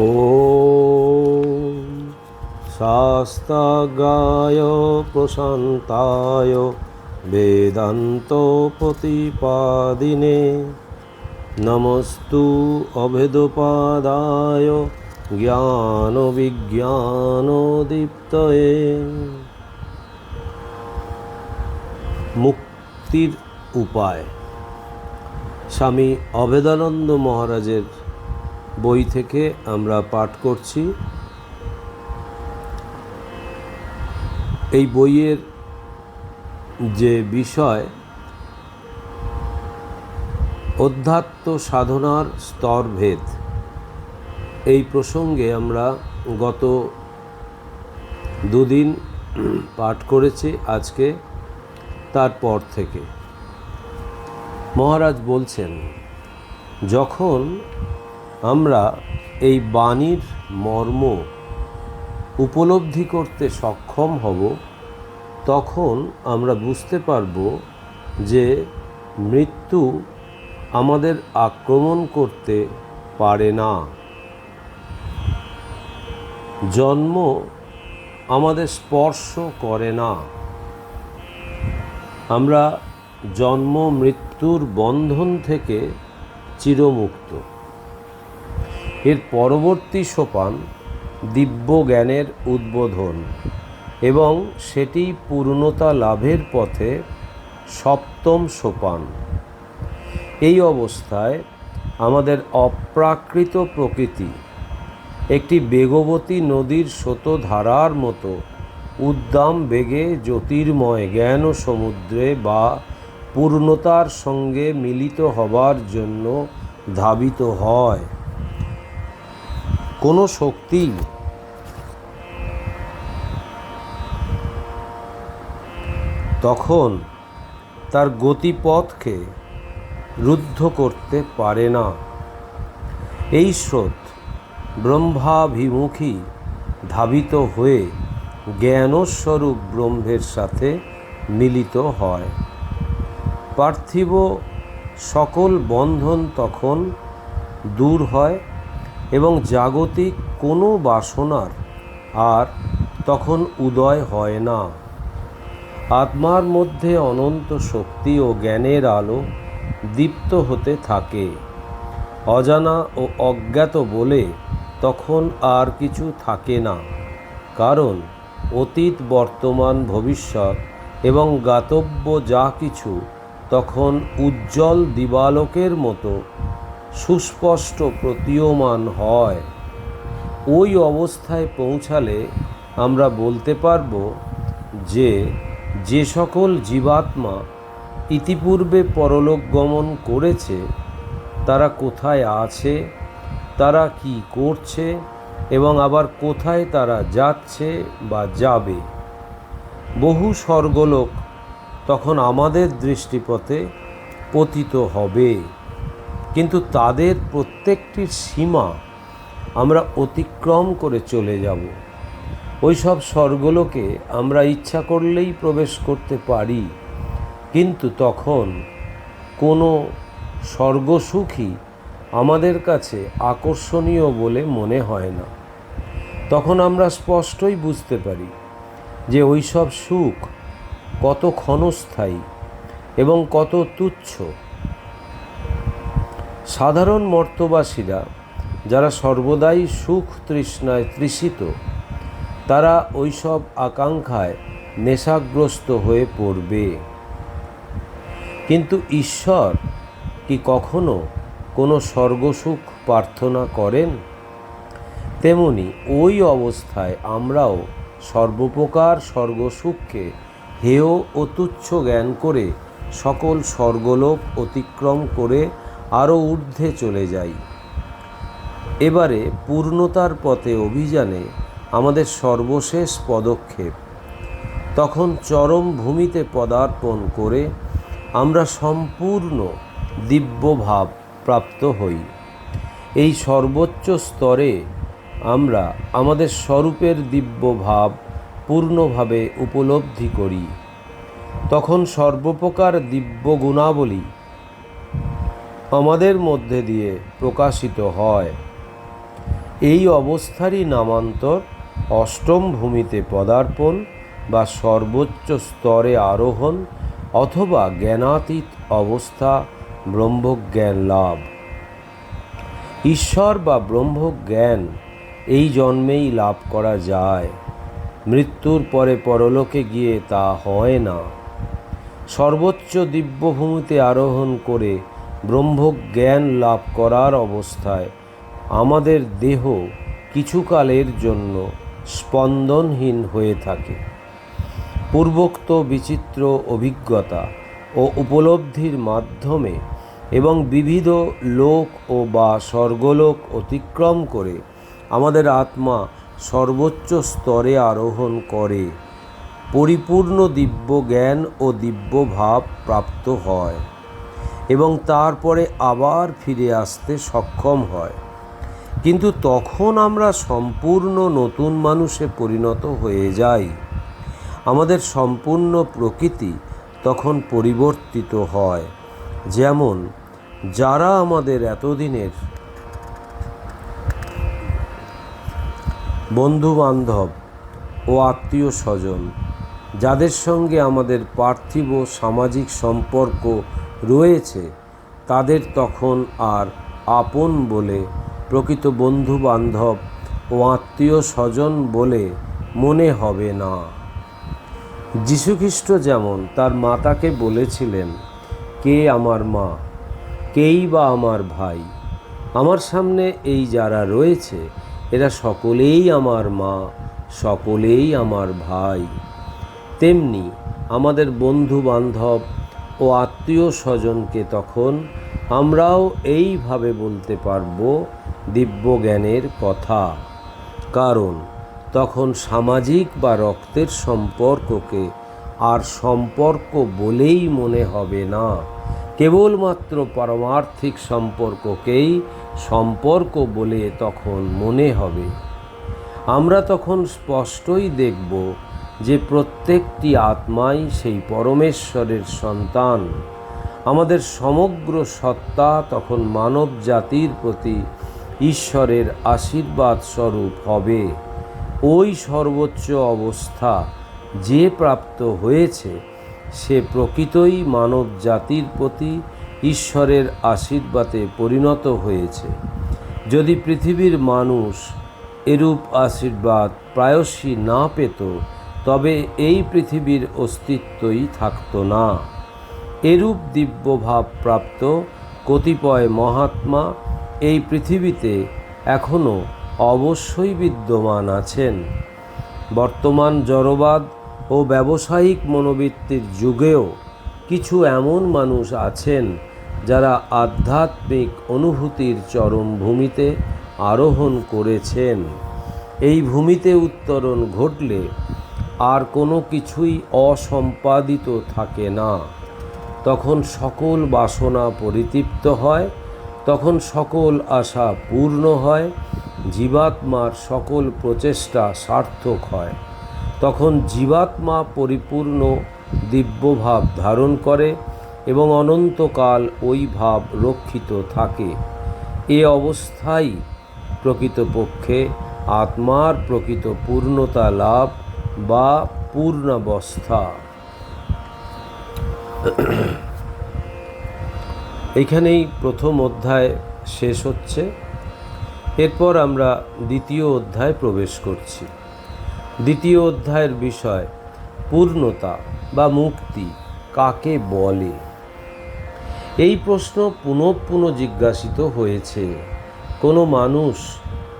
ॐ शास्तागाय प्रशान्ताय वेदान्तप्रतिपादिने नमस्तु अभेदपादाय জ্ঞানবিজ্ঞানদীপ্তয়ে মুক্তির উপায় স্বামী অভেদানন্দ মহারাজের বই থেকে আমরা পাঠ করছি। এই বইয়ের যে বিষয়, অধ্যাত্ম সাধনার স্তরভেদ, এই প্রসঙ্গে আমরা গত দুদিন পাঠ করেছি আজকে, তারপর থেকে। মহারাজ বলছেন, যখন আমরা এই বাণীর মর্ম উপলব্ধি করতে সক্ষম হব, তখন আমরা বুঝতে পারব যে মৃত্যু আমাদের আক্রমণ করতে পারে না। জন্ম আমাদের স্পর্শ করে না। আমরা জন্ম মৃত্যুর বন্ধন থেকে চিরমুক্ত। এর পরবর্তী সোপান দিব্য জ্ঞানের উদ্বোধন এবং সেটি পূর্ণতা লাভের পথে সপ্তম সোপান। এই অবস্থায় আমাদের অপ্রাকৃত প্রকৃতি একটি বেগবতী নদীর স্রোতধারার মতো উদ্দাম বেগে জ্যোতির্ময় জ্ঞান ও সমুদ্রে বা পূর্ণতার সঙ্গে মিলিত হবার জন্য ধাবিত হয়। কোনো শক্তি তখন তার গতিপথকে রুদ্ধ করতে পারে না। এই স্রোত ব্রহ্মাভিমুখী ধাবিত হয়ে জ্ঞানস্বরূপ ব্রহ্মের সাথে মিলিত হয়। পার্থিব সকল বন্ধন তখন দূর হয় এবং জাগতিক কোনো বাসনার আর তখন উদয় হয় না। আত্মার মধ্যে অনন্ত শক্তি ও জ্ঞানের আলো দীপ্ত হতে থাকে। অজানা ও অজ্ঞাত বলে তখন আর কিছু থাকে না। কারণ অতীত, বর্তমান, ভবিষ্যৎ এবং গাতব্য যা কিছু তখন উজ্জ্বল দিবালোকের মতো সুস্পষ্ট প্রতীয়মান হয়। ওই অবস্থায় পৌঁছালে আমরা বলতে পারব যে যে সকল জীবাত্মা ইতিপূর্বে পরলোক গমন করেছে, তারা কোথায় আছে, তারা কি করছে এবং আবার কোথায় তারা যাচ্ছে বা যাবে। বহু স্বর্গলোক তখন আমাদের দৃষ্টিপথে পতিত হবে। কিন্তু তাদের প্রত্যেকটির সীমা আমরা অতিক্রম করে চলে যাব। ওই সব স্বর্গলোকে আমরা ইচ্ছা করলেই প্রবেশ করতে পারি, কিন্তু তখন কোনো স্বর্গসুখী আমাদের কাছে আকর্ষণীয় বলে মনে হয় না। তখন আমরা স্পষ্টই বুঝতে পারি যে ওই সব সুখ কত ক্ষণস্থায়ী এবং কত তুচ্ছ। সাধারণ মর্তবাসীরা যারা সর্বদাই সুখ তৃষ্ণায় তৃষিত, তারা ওইসব আকাঙ্ক্ষায় নেশাগ্রস্ত হয়ে পড়বে। কিন্তু ঈশ্বর কি কখনো কোনো স্বর্গসুখ প্রার্থনা করেন? তেমনি ওই অবস্থায় আমরাও সর্বপ্রকার স্বর্গসুখকে হেয় ও তুচ্ছ জ্ঞান করে সকল স্বর্গলোক অতিক্রম করে আরও ঊর্ধ্বে চলে যাই। এবারে পূর্ণতার পথে অভিযানে আমাদের সর্বশেষ পদক্ষেপ। তখন চরম ভূমিতে পদার্পণ করে আমরা সম্পূর্ণ দিব্যভাব প্রাপ্ত হই। এই সর্বোচ্চ স্তরে আমরা আমাদের স্বরূপের দিব্য ভাব পূর্ণভাবে উপলব্ধি করি। তখন সর্বপ্রকার দিব্য গুণাবলী আমাদের মধ্যে দিয়ে প্রকাশিত হয়। এই অবস্থারই নামান্তর অষ্টম ভূমিতে পদার্পণ বা সর্বোচ্চ স্তরে আরোহণ অথবা জ্ঞানাতীত অবস্থা ব্রহ্মজ্ঞান লাভ। ঈশ্বর বা ব্রহ্মজ্ঞান এই জন্মেই লাভ করা যায়। মৃত্যুর পরে পরলোকে গিয়ে তা হয় না। সর্বোচ্চ দিব্যভূমিতে আরোহণ করে ব্রহ্মজ্ঞান লাভ করার অবস্থায়। আমাদের দেহ কিছুকালের জন্য স্পন্দনহীন হয়ে থাকে। পূর্বোক্ত বিচিত্র অভিজ্ঞতা ও উপলব্ধির মাধ্যমে এবং বিবিধ লোক ও বা স্বর্গলোক অতিক্রম করে আমাদের আত্মা সর্বোচ্চ স্তরে আরোহণ করে। পরিপূর্ণ দিব্য জ্ঞান ও দিব্য ভাব প্রাপ্ত হয়। এবং তারপরে আবার ফিরে আসতে সক্ষম হয়। কিন্তু তখন আমরা সম্পূর্ণ নতুন মানুষে পরিণত হয়ে যাই। আমাদের সম্পূর্ণ প্রকৃতি তখন পরিবর্তিত হয়। যেমন, যারা আমাদের এতদিনের বন্ধু বান্ধব ও আত্মীয় স্বজন যাদের সঙ্গে আমাদের পার্থিব সামাজিক সম্পর্ক রয়েছে, তাদের তখন আর আপন বলে, প্রকৃত বন্ধু বান্ধব ও আত্মীয় স্বজন বলে মনে হবে না। যীশুখ্রিস্ট যেমন তার মাতাকে বলেছিলেন, কে আমার মা? কেই বা আমার ভাই? আমার সামনে এই যারা রয়েছে, এরা সকলেই আমার মা, সকলেই আমার ভাই। তেমনি আমাদের বন্ধু বান্ধব ও আত্মীয় স্বজনকে তখন আমরাও এইভাবে বলতে পারব দিব্য জ্ঞানের কথা। কারণ তখন সামাজিক বা রক্তের সম্পর্ককে আর সম্পর্ক বলেই মনে হবে না। কেবলমাত্র পারমার্থিক সম্পর্ককেই সম্পর্ক বলে তখন মনে হবে। আমরা তখন স্পষ্টই দেখব যে প্রত্যেকটি আত্মাই সেই পরমেশ্বরের সন্তান। আমাদের সমগ্র সত্তা তখন মানব জাতির প্রতি ঈশ্বরের আশীর্বাদ স্বরূপ হবে। ওই সর্বোচ্চ অবস্থা যে প্রাপ্ত হয়েছে, সে প্রকৃতই মানব জাতির প্রতি ঈশ্বরের আশীর্বাদে পরিণত হয়েছে। যদি পৃথিবীর মানুষ এরূপ আশীর্বাদ প্রায়শই না পেত তবে এই পৃথিবীর অস্তিত্বই থাকতো না। এরূপ দিব্যভাব প্রাপ্ত কতিপয় মহাত্মা এই পৃথিবীতে এখনও অবশ্যই বিদ্যমান আছেন। বর্তমান জড়বাদ ও ব্যবসায়িক মনোবৃত্তির যুগেও কিছু এমন মানুষ আছেন যারা আধ্যাত্মিক অনুভূতির চরম ভূমিতে আরোহণ করেছেন। এই ভূমিতে উত্তরণ ঘটলে আর কোনো কিছুই অসম্পাদিত থাকে না। তখন সকল বাসনা পরিতৃপ্ত হয়, তখন সকল আশা পূর্ণ হয়, জীবাত্মার সকল প্রচেষ্টা সার্থক হয়। তখন জীবাত্মা পরিপূর্ণ দিব্যভাব ধারণ করে এবং অনন্তকাল ওই ভাব রক্ষিত থাকে। এ অবস্থাই প্রকৃতপক্ষে আত্মার প্রকৃত পূর্ণতা লাভ বা পূর্ণাবস্থা। এখানেই প্রথম অধ্যায় শেষ হচ্ছে। এরপর আমরা দ্বিতীয় অধ্যায় প্রবেশ করছি। দ্বিতীয় অধ্যায়ের বিষয়, পূর্ণতা বা মুক্তি কাকে বলে? এই প্রশ্ন পুনঃ জিজ্ঞাসিত হয়েছে। কোনো মানুষ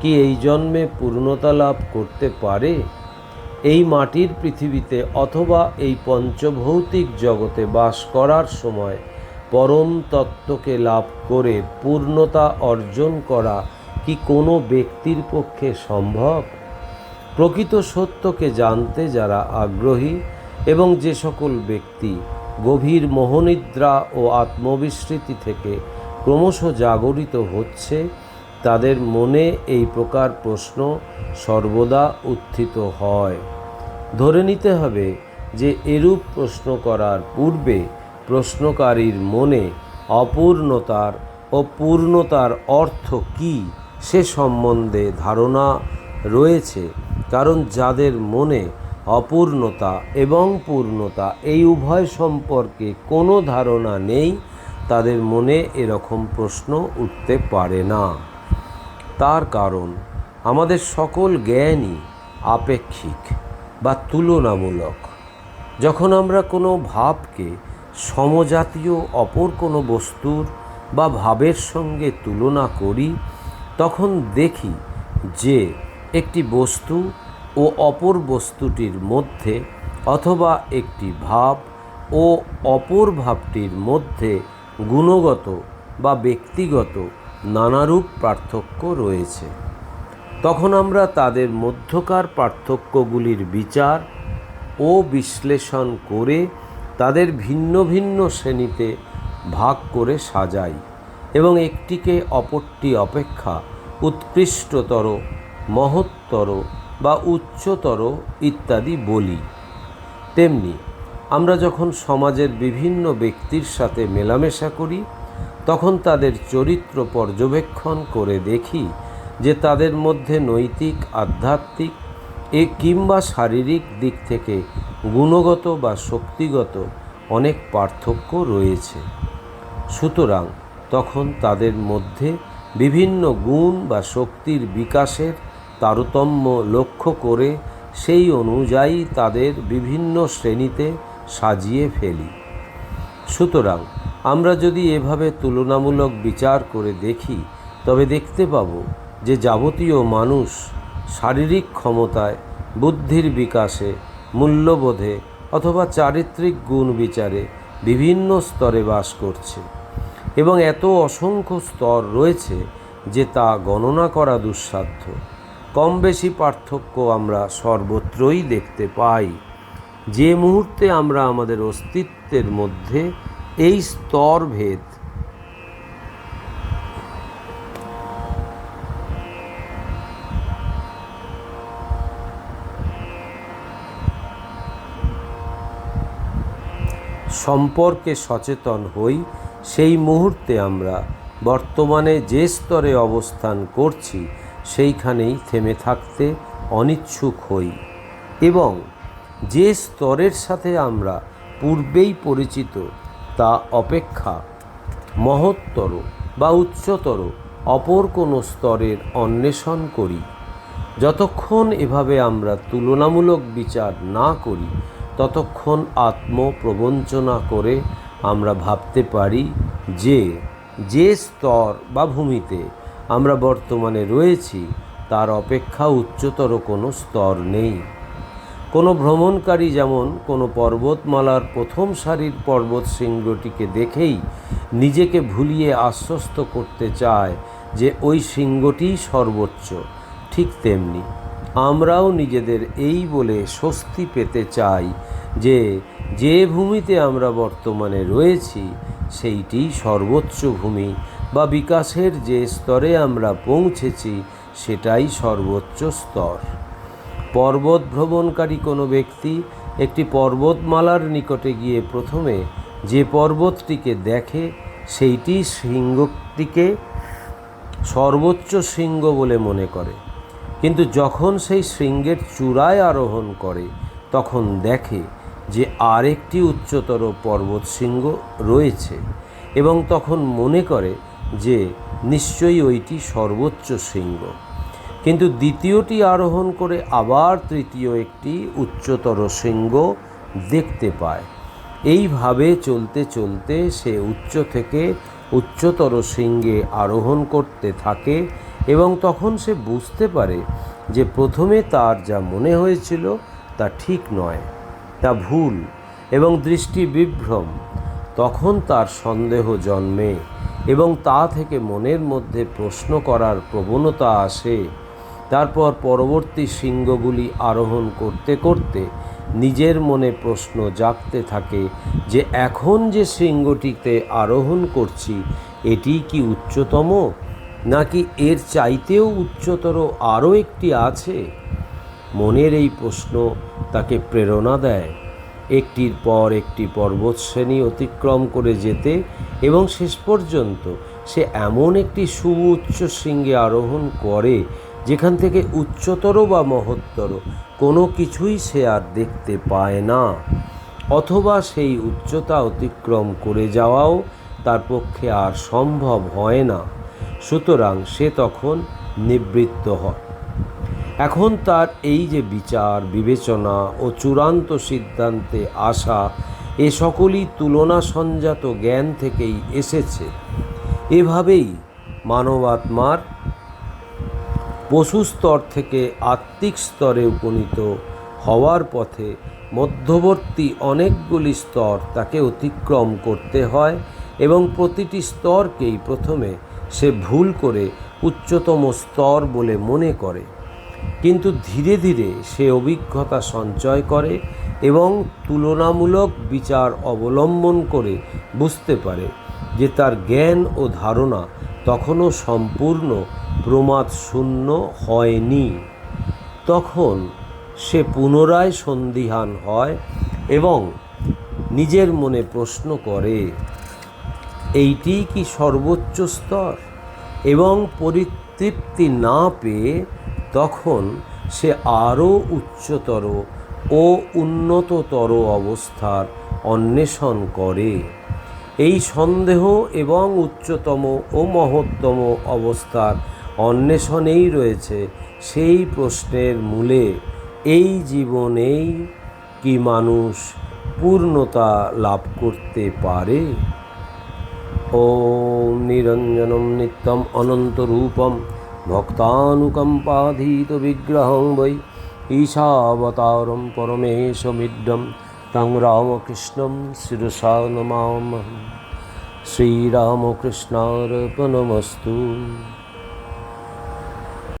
কি এই জন্মে পূর্ণতা লাভ করতে পারে? এই মাটির পৃথিবীতে অথবা এই পঞ্চভৌতিক জগতে বাস করার সময় পরম তত্ত্বকে লাভ করে পূর্ণতা অর্জন করা কি কোনো ব্যক্তির পক্ষে সম্ভব? প্রকৃত সত্যকে জানতে যারা আগ্রহী এবং যে সকল ব্যক্তি গভীর মোহনিদ্রা ও আত্মবিস্মৃতি থেকে ক্রমশ জাগরিত হচ্ছে তাদের মনে এই প্রকার প্রশ্ন সর্বদা উত্থিত হয়। ধরে নিতে হবে যে এরূপ প্রশ্ন করার পূর্বে প্রশ্নকারীর মনে অপূর্ণতার ও পূর্ণতার অর্থ কী সে সম্বন্ধে ধারণা রয়েছে, কারণ যাদের মনে অপূর্ণতা এবং পূর্ণতা এই উভয় সম্পর্কে কোনো ধারণা নেই, তাদের মনে এরকম প্রশ্ন উঠতে পারে না। তার কারণ আমাদের সকল জ্ঞানই আপেক্ষিক বা তুলনামূলক। যখন আমরা কোনো ভাবকে সমজাতীয় অপর কোনো বস্তুর বা ভাবের সঙ্গে তুলনা করি, তখন দেখি যে একটি বস্তু ও অপর বস্তুটির মধ্যে অথবা একটি ভাব ও অপর ভাবটির মধ্যে গুণগত বা ব্যক্তিগত নানারূপ পার্থক্য রয়েছে। তখন আমরা তাদের মধ্যকার পার্থক্যগুলির বিচার ও বিশ্লেষণ করে তাদের ভিন্ন ভিন্ন শ্রেণীতে ভাগ করে সাজাই এবং একটিকে অপরটি অপেক্ষা উৎকৃষ্টতর, মহত্তর বা উচ্চতর ইত্যাদি বলি। তেমনি আমরা যখন সমাজের বিভিন্ন ব্যক্তির সাথে মেলামেশা করি তখন তাদের চরিত্র পর্যবেক্ষণ করে দেখি যে তাদের মধ্যে নৈতিক, আধ্যাত্মিক, এ কিংবা শারীরিক দিক থেকে গুণগত বা শক্তিগত অনেক পার্থক্য রয়েছে। সুতরাং তখন তাদের মধ্যে বিভিন্ন গুণ বা শক্তির বিকাশের তারতম্য লক্ষ্য করে সেই অনুযায়ী তাদের বিভিন্ন শ্রেণীতে সাজিয়ে ফেলি। সুতরাং আমরা যদি এভাবে তুলনামূলক বিচার করে দেখি, তবে দেখতে পাব যে যাবতীয় মানুষ শারীরিক ক্ষমতায়, বুদ্ধির বিকাশে, মূল্যবোধে অথবা চারিত্রিক গুণ বিচারে বিভিন্ন স্তরে বাস করছে এবং এত অসংখ্য স্তর রয়েছে যে তা গণনা করা দুঃসাধ্য। কম বেশি পার্থক্য আমরা সর্বত্রই দেখতে পাই। যে মুহূর্তে আমরা আমাদের অস্তিত্বের মধ্যে এই স্তরভেদ সম্পর্কে সচেতন হই, সেই মুহূর্তে আমরা বর্তমানে যে স্তরে অবস্থান করছি, সেইখানেই থেমে থাকতে অনিচ্ছুক হই এবং যে স্তরের সাথে আমরা পূর্বেই পরিচিত তা অপেক্ষা। মহত্তর বা উচ্চতর অপর কোনো স্তরের অন্বেষণ করি। যতক্ষণ এভাবে আমরা তুলনামূলক বিচার না করি, ততক্ষণ আত্মপ্রবঞ্চনা করে আমরা ভাবতে পারি যে যে স্তর বা ভূমিতে আমরা বর্তমানে রয়েছি, তার অপেক্ষা উচ্চতর কোনো স্তর নেই। কোনো ভ্রমণকারী যেমন কোনো পর্বতমালার প্রথম সারির পর্বত শৃঙ্গটিকে দেখেই নিজেকে ভুলিয়ে আশ্বস্ত করতে চায় যে ওই শৃঙ্গটিই সর্বোচ্চ, ঠিক তেমনি আমরাও নিজেদের এই বলে স্বস্তি পেতে চাই যে যে ভূমিতে আমরা বর্তমানে রয়েছি, সেইটি সর্বোচ্চ ভূমি বা বিকাশের যে স্তরে আমরা পৌঁছেছি, সেটাই সর্বোচ্চ স্তর। পর্বত ভ্রমণকারী কোনো ব্যক্তি একটি পর্বতমালার নিকটে গিয়ে প্রথমে যে পর্বতটিকে দেখে, সেইটি শৃঙ্গটিকে সর্বোচ্চ শৃঙ্গ বলে মনে করে। কিন্তু যখন সেই শৃঙ্গের চূড়ায় আরোহণ করে, তখন দেখে যে আরেকটি উচ্চতর পর্বত শৃঙ্গ রয়েছে এবং তখন মনে করে যে নিশ্চয়ই ওইটি সর্বোচ্চ শৃঙ্গ। কিন্তু দ্বিতীয়টি আরোহণ করে আবার তৃতীয় একটি উচ্চতর শৃঙ্গ দেখতে পায়। এইভাবে চলতে চলতে সে উচ্চ থেকে উচ্চতর শৃঙ্গে আরোহণ করতে থাকে এবং তখন সে বুঝতে পারে যে প্রথমে তার যা মনে হয়েছিল তা ঠিক নয়, তা ভুল এবং দৃষ্টি বিভ্রম। তখন তার সন্দেহ জন্মে এবং তা থেকে মনের মধ্যে প্রশ্ন করার প্রবণতা আসে তারপর পরবর্তী শৃঙ্গগুলি আরোহণ করতে করতে নিজের মনে প্রশ্ন জাগতে থাকে যে এখন যে শৃঙ্গটিতে আরোহণ করছি, এটি কি উচ্চতম? নাকি এর চাইতেও উচ্চতর আরও একটি আছে? মনের এই প্রশ্ন তাকে প্রেরণা দেয়। একটির পর একটি পর্বতশ্রেণী অতিক্রম করে যেতে এবং শেষ পর্যন্ত সে এমন একটি সুউচ্চ শৃঙ্গে আরোহণ করে যেখান থেকে উচ্চতর বা মহত্তর, কোনো কিছুই সে আর দেখতে পায় না। অথবা সেই উচ্চতা অতিক্রম করে যাওয়াও তার পক্ষে আর সম্ভব হয় না। সুতরাং সে তখন নিবৃত্ত হয়। এখন তার এই যে বিচার, বিবেচনা ও চূড়ান্ত সিদ্ধান্তে আসা এ সকলই তুলনা সঞ্জাত জ্ঞান থেকেই এসেছে। এভাবেই মানবাত্মার পশু স্তর থেকে আত্মিক স্তরে উপনীত হওয়ার পথে মধ্যবর্তী অনেকগুলি স্তর তাকে অতিক্রম করতে হয় এবং প্রতিটি স্তরকেই প্রথমে সে ভুল করে উচ্চতম স্তর বলে মনে করে। কিন্তু ধীরে ধীরে সে অভিজ্ঞতা সঞ্চয় করে এবং তুলনামূলক বিচার অবলম্বন করে বুঝতে পারে যে তার জ্ঞান ও ধারণা তখনও সম্পূর্ণ প্রমাদ শূন্য হয়নি। তখন সে পুনরায় সন্দিহান হয় এবং নিজের মনে প্রশ্ন করে, এইটি কি সর্বোচ্চ স্তর? এবং পরিতৃপ্তি না পেয়ে তখন সে আরও উচ্চতর ও উন্নততর অবস্থার অন্বেষণ করে। এই সন্দেহ এবং উচ্চতম ও মহত্তম অবস্থার অন্বেষণেই রয়েছে সেই প্রশ্নের মূলে, এই জীবনেই কি মানুষ পূর্ণতা লাভ করতে পারে? ও নিরঞ্জন নিত্যম অনন্তরূপম ভক্তানুকম্পাধীত বিগ্রহং বৈ ঈশাবতারম পরমেশমিড্রম তং রামকৃষ্ণম শিরসা নমাম। শ্রীরামকৃষ্ণার্পণমস্তু।